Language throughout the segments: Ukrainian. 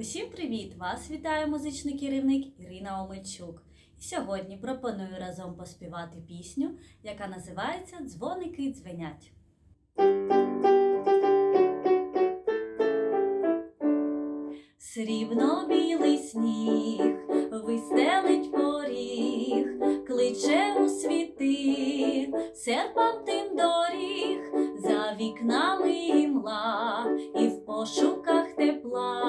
Усім привіт! Вас вітає музичний керівник Ірина Омельчук. І сьогодні пропоную разом поспівати пісню, яка називається Дзвоники дзвенять. Срібно-білий сніг вистелить поріг, кличе у світи, серпантин доріг, за вікнами імла, і в пошуках тепла,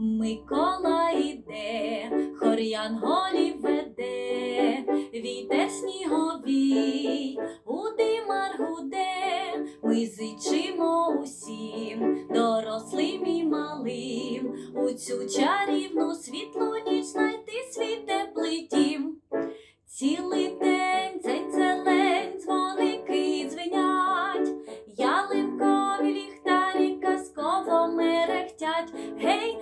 Микола йде, хор янголів веде, вітер сніговій, удимар гуде, ми зичимо усім, дорослим і малим, у цю чарівну світлу ніч знайти свій теплий дім. Цілий день дзень зелень, дзвоники дзвенять, ялинкові ліхтарі казково мерехтять. Гей,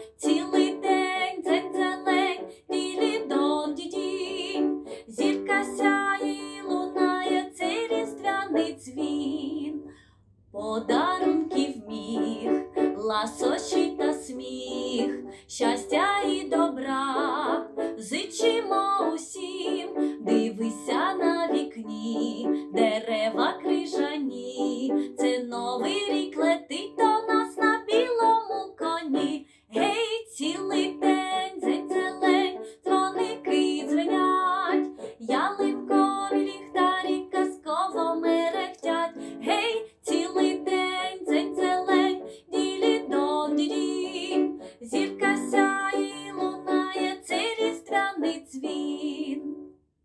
Подарунків міг, ласощі та сміх, щастя і добра, зичимо усім, дивися на вікні, де